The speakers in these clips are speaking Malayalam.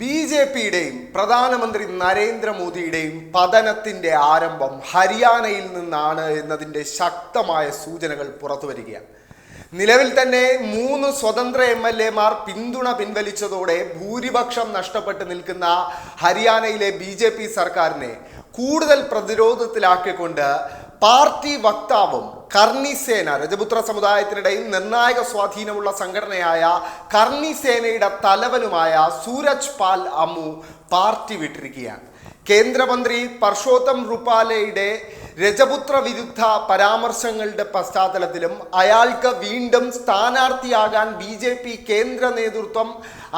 ബി ജെ പിയുടെയും പ്രധാനമന്ത്രി നരേന്ദ്രമോദിയുടെയും പതനത്തിന്റെ ആരംഭം ഹരിയാനയിൽ നിന്നാണ് എന്നതിന്റെ ശക്തമായ സൂചനകൾ പുറത്തു വരികയാണ്. നിലവിൽ തന്നെ മൂന്ന് സ്വതന്ത്ര എം എൽ എമാർ പിന്തുണ പിൻവലിച്ചതോടെ ഭൂരിപക്ഷം നഷ്ടപ്പെട്ട് നിൽക്കുന്ന ഹരിയാനയിലെ ബി സർക്കാരിനെ കൂടുതൽ പ്രതിരോധത്തിലാക്കിക്കൊണ്ട് പാർട്ടി വക്താവും കർണി സേന രജപുത്ര സമുദായത്തിനിടയിൽ നിർണായക സ്വാധീനമുള്ള സംഘടനയായ കർണി സേനയുടെ തലവനുമായ സൂരജ് പാൽ അമു പാർട്ടി വിട്ടിരിക്കുകയാണ്. കേന്ദ്രമന്ത്രി പർഷോത്തം റുപാലയുടെ രജപുത്ര വിരുദ്ധ പരാമർശങ്ങളുടെ പശ്ചാത്തലത്തിലും അയാൾക്ക് വീണ്ടും സ്ഥാനാർത്ഥിയാകാൻ ബി ജെ പി കേന്ദ്ര നേതൃത്വം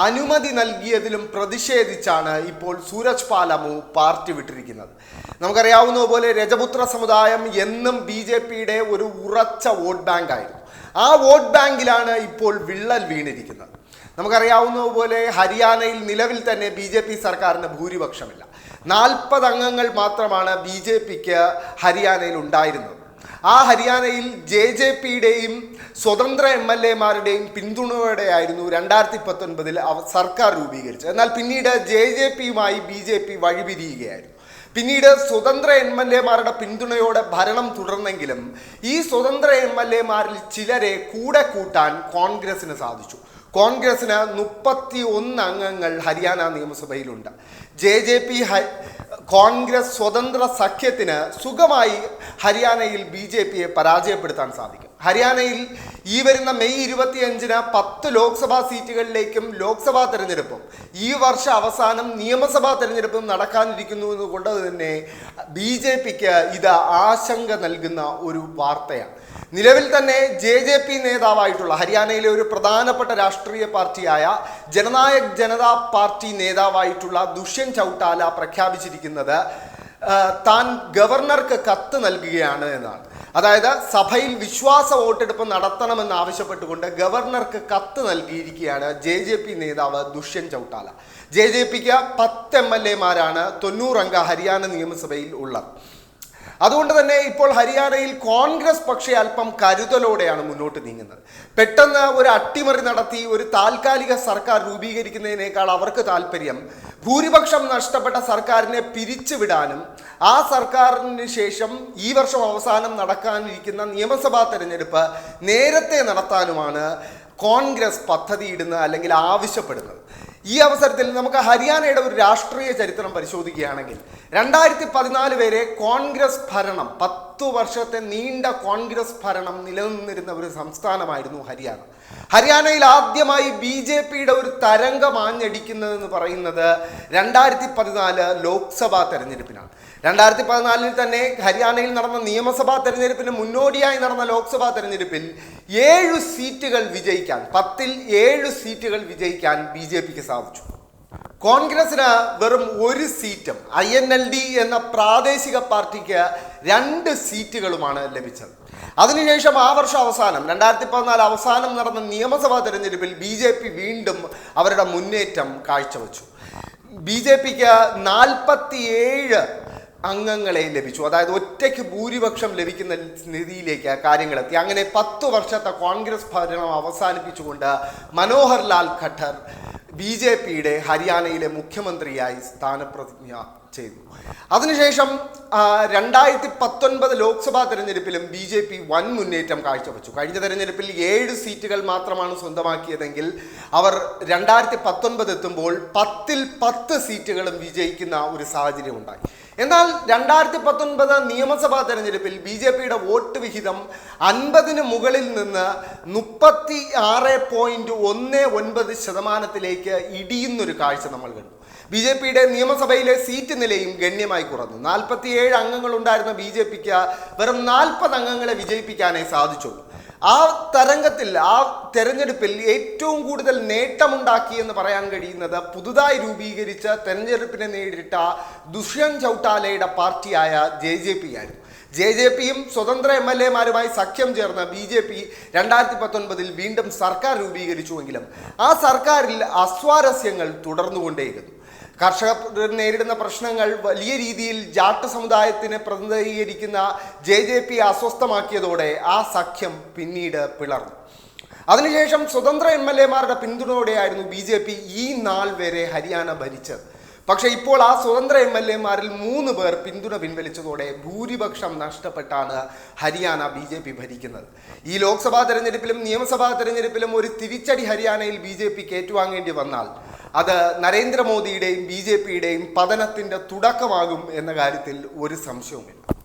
അനുമതി നൽകിയതിലും പ്രതിഷേധിച്ചാണ് ഇപ്പോൾ സൂരജ് പാലമു പാർട്ടി വിട്ടിരിക്കുന്നത്. നമുക്കറിയാവുന്നതുപോലെ രജപുത്ര സമുദായം എന്നും ബി ജെ പിയുടെ ഒരു ഉറച്ച വോട്ട് ബാങ്ക് ആയിരുന്നു ആ വോട്ട് ബാങ്കിലാണ് ഇപ്പോൾ വിള്ളൽ വീണിരിക്കുന്നത്. നമുക്കറിയാവുന്ന പോലെ ഹരിയാനയിൽ നിലവിൽ തന്നെ ബി ജെ പി സർക്കാരിന് ഭൂരിപക്ഷമില്ല. നാൽപ്പത് അംഗങ്ങൾ മാത്രമാണ് ബി ജെ പിക്ക് ഹരിയാനയിൽ ഉണ്ടായിരുന്നത്. ആ ഹരിയാനയിൽ ജെ ജെ പിയുടെയും സ്വതന്ത്ര എം എൽ എമാരുടെയും പിന്തുണയോടെയായിരുന്നു രണ്ടായിരത്തി പത്തൊൻപതിൽ സർക്കാർ രൂപീകരിച്ചത്. എന്നാൽ പിന്നീട് ജെ ജെ പിയുമായി ബി ജെ പി വഴിപിരിയുകയായിരുന്നു. പിന്നീട് സ്വതന്ത്ര എം എൽ എമാരുടെ പിന്തുണയോടെ ഭരണം തുടർന്നെങ്കിലും ഈ സ്വതന്ത്ര എം എൽ എമാരിൽ ചിലരെ കൂടെ കൂട്ടാൻ കോൺഗ്രസിന് സാധിച്ചു. കോൺഗ്രസിന് മുപ്പത്തി ഒന്ന് അംഗങ്ങൾ ഹരിയാന നിയമസഭയിലുണ്ട്. ജെ ജെ പി കോൺഗ്രസ് സ്വതന്ത്ര സഖ്യത്തിന് സുഖമായി ഹരിയാനയിൽ ബി ജെ പിയെ പരാജയപ്പെടുത്താൻ സാധിക്കും. ഹരിയാനയിൽ ഈ വരുന്ന മെയ് ഇരുപത്തിയഞ്ചിന് പത്ത് ലോക്സഭാ സീറ്റുകളിലേക്കും ലോക്സഭാ തെരഞ്ഞെടുപ്പും. ഈ വർഷ അവസാനം നിയമസഭാ തെരഞ്ഞെടുപ്പും നടക്കാനിരിക്കുന്നു എന്നുകൊണ്ട് തന്നെ ബി ജെ പിക്ക് ഇത് ആശങ്ക നൽകുന്ന ഒരു വാർത്തയാണ്. നിലവിൽ തന്നെ ജെ ജെ പി നേതാവായിട്ടുള്ള ഹരിയാനയിലെ ഒരു പ്രധാനപ്പെട്ട രാഷ്ട്രീയ പാർട്ടിയായ ജനനായക് ജനതാ പാർട്ടി നേതാവായിട്ടുള്ള ദുഷ്യൻ ചൗട്ടാല പ്രഖ്യാപിച്ചിരിക്കുന്നത് താൻ ഗവർണർക്ക് കത്ത് നൽകുകയാണ് എന്നാണ്. അതായത് സഭയിൽ വിശ്വാസ വോട്ടെടുപ്പ് നടത്തണമെന്ന് ആവശ്യപ്പെട്ടുകൊണ്ട് ഗവർണർക്ക് കത്ത് നൽകിയിരിക്കുകയാണ് ജെ ജെ പി നേതാവ് ദുഷ്യന്ത് ചൗട്ടാല. ജെ ജെ പിക്ക് പത്ത് എം എൽ എമാരാണ് തൊണ്ണൂറംഗ ഹരിയാന നിയമസഭയിൽ ഉള്ളത്. അതുകൊണ്ട് തന്നെ ഇപ്പോൾ ഹരിയാനയിൽ കോൺഗ്രസ് പക്ഷേ അല്പം കരുതലോടെയാണ് മുന്നോട്ട് നീങ്ങുന്നത്. പെട്ടെന്ന് ഒരു അട്ടിമറി നടത്തി ഒരു താൽക്കാലിക സർക്കാർ രൂപീകരിക്കുന്നതിനേക്കാൾ അവർക്ക് താല്പര്യം ഭൂരിപക്ഷം നഷ്ടപ്പെട്ട സർക്കാരിനെ പിരിച്ചുവിടാനും ആ സർക്കാരിന് ശേഷം ഈ വർഷം അവസാനം നടക്കാനിരിക്കുന്ന നിയമസഭാ തെരഞ്ഞെടുപ്പ് നേരത്തെ നടത്താനുമാണ് കോൺഗ്രസ് പദ്ധതിയിടുന്നത് അല്ലെങ്കിൽ ആവശ്യപ്പെടുന്നത്. ഈ അവസരത്തിൽ നമുക്ക് ഹരിയാനയുടെ ഒരു രാഷ്ട്രീയ ചരിത്രം പരിശോധിക്കുകയാണെങ്കിൽ രണ്ടായിരത്തി പതിനാല് വരെ കോൺഗ്രസ് ഭരണം പത്തു വർഷത്തെ നീണ്ട കോൺഗ്രസ് ഭരണം നിലനിന്നിരുന്ന ഒരു സംസ്ഥാനമായിരുന്നു ഹരിയാന. ഹരിയാനയിൽ ആദ്യമായി ബി ജെ പിയുടെ ഒരു തരംഗം ആഞ്ഞടിക്കുന്നതെന്ന് പറയുന്നത് രണ്ടായിരത്തി പതിനാല് ലോക്സഭാ തെരഞ്ഞെടുപ്പിനാണ്. രണ്ടായിരത്തി പതിനാലിൽ തന്നെ ഹരിയാനയിൽ നടന്ന നിയമസഭാ തെരഞ്ഞെടുപ്പിന് മുന്നോടിയായി നടന്ന ലോക്സഭാ തെരഞ്ഞെടുപ്പിൽ ഏഴു സീറ്റുകൾ വിജയിക്കാൻ പത്തിൽ ഏഴ് സീറ്റുകൾ വിജയിക്കാൻ ബി ജെ പിക്ക് സാധിച്ചു. കോൺഗ്രസിന് വെറും ഒരു സീറ്റും ഐ എൻ എൽ ഡി എന്ന പ്രാദേശിക പാർട്ടിക്ക് രണ്ട് സീറ്റുകളുമാണ് ലഭിച്ചത്. അതിനുശേഷം ആ വർഷം അവസാനം രണ്ടായിരത്തി പതിനാല് അവസാനം നടന്ന നിയമസഭാ തെരഞ്ഞെടുപ്പിൽ ബി ജെ പി വീണ്ടും അവരുടെ മുന്നേറ്റം കാഴ്ചവെച്ചു. ബി ജെ പിക്ക് നാൽപ്പത്തിയേഴ് അംഗങ്ങളെ ലഭിച്ചു. അതായത് ഒറ്റയ്ക്ക് ഭൂരിപക്ഷം ലഭിക്കുന്ന സ്ഥിതിയിലേക്ക് കാര്യങ്ങളെത്തി. അങ്ങനെ പത്തു വർഷത്തെ കോൺഗ്രസ് ഭരണം അവസാനിപ്പിച്ചുകൊണ്ട് മനോഹർ ലാൽ ഖട്ടർ ബി ജെ പിയുടെ ഹരിയാനയിലെ മുഖ്യമന്ത്രിയായി സ്ഥാനപ്രതിജ്ഞ ചെയ്തു. അതിനുശേഷം രണ്ടായിരത്തി പത്തൊൻപത് ലോക്സഭാ തെരഞ്ഞെടുപ്പിലും ബി ജെ പി വൻ മുന്നേറ്റം കാഴ്ചവെച്ചു. കഴിഞ്ഞ തെരഞ്ഞെടുപ്പിൽ ഏഴ് സീറ്റുകൾ മാത്രമാണ് സ്വന്തമാക്കിയതെങ്കിൽ അവർ രണ്ടായിരത്തി പത്തൊൻപത് എത്തുമ്പോൾ പത്തിൽ പത്ത് സീറ്റുകളും വിജയിക്കുന്ന ഒരു സാഹചര്യം ഉണ്ടായി. എന്നാൽ രണ്ടായിരത്തി പത്തൊൻപത് നിയമസഭാ തെരഞ്ഞെടുപ്പിൽ ബി ജെ പിയുടെ വോട്ട് വിഹിതം അൻപതിന് മുകളിൽ നിന്ന് മുപ്പത്തി ആറ് പോയിന്റ് ഒന്ന് ഒൻപത് ശതമാനത്തിലേക്ക് ഇടിയുന്നൊരു കാഴ്ച നമ്മൾ കണ്ടു. ബി ജെ പിയുടെ നിയമസഭയിലെ സീറ്റ് നിലയും ഗണ്യമായി കുറഞ്ഞു. നാൽപ്പത്തിയേഴ് അംഗങ്ങൾ ഉണ്ടായിരുന്ന ബി ജെ പിക്ക് വെറും നാൽപ്പത് അംഗങ്ങളെ വിജയിപ്പിക്കാനേ സാധിച്ചുള്ളൂ. ആ തരംഗത്തിൽ ആ തെരഞ്ഞെടുപ്പിൽ ഏറ്റവും കൂടുതൽ നേട്ടമുണ്ടാക്കി എന്ന് പറയാൻ കഴിയുന്നത് പുതുതായി രൂപീകരിച്ച തെരഞ്ഞെടുപ്പിനെ നേരിട്ട ദുഷ്യന്ത് ചൗട്ടാലയുടെ പാർട്ടിയായ ജെ ജെ പി ആയിരുന്നു ജെ ജെ പിയും സ്വതന്ത്ര എം എൽ എമാരുമായി സഖ്യം ചേർന്ന ബി ജെ പി രണ്ടായിരത്തി പത്തൊൻപതിൽ വീണ്ടും സർക്കാർ രൂപീകരിച്ചുവെങ്കിലും ആ സർക്കാരിൽ അസ്വാരസ്യങ്ങൾ തുടർന്നുകൊണ്ടേയിരുന്നു. കർഷകർ നേരിടുന്ന പ്രശ്നങ്ങൾ വലിയ രീതിയിൽ ജാട്ട് സമുദായത്തിനെ പ്രതിനിധീകരിക്കുന്ന ജെ ജെ പി അസ്വസ്ഥമാക്കിയതോടെ ആ സഖ്യം പിന്നീട് പിളർന്നു. അതിനുശേഷം സ്വതന്ത്ര എം എൽ എമാരുടെ പിന്തുണയോടെയായിരുന്നു ബി ജെ പി ഈ നാൾ വരെ ഹരിയാന ഭരിച്ചത്. പക്ഷേ ഇപ്പോൾ ആ സ്വതന്ത്ര എം എൽ എമാരിൽ മൂന്ന് പേർ പിന്തുണ പിൻവലിച്ചതോടെ ഭൂരിപക്ഷം നഷ്ടപ്പെട്ടാണ് ഹരിയാന ബി ജെ പി ഭരിക്കുന്നത്. ഈ ലോക്സഭാ തെരഞ്ഞെടുപ്പിലും നിയമസഭാ തെരഞ്ഞെടുപ്പിലും ഒരു തിരിച്ചടി ഹരിയാനയിൽ ബി ജെ പിക്ക് ഏറ്റുവാങ്ങേണ്ടി വന്നാൽ അത് നരേന്ദ്രമോദിയുടെയും ബി ജെ പിയുടെയും പതനത്തിന്റെ തുടക്കമാകും എന്ന കാര്യത്തിൽ ഒരു സംശയവുമില്ല.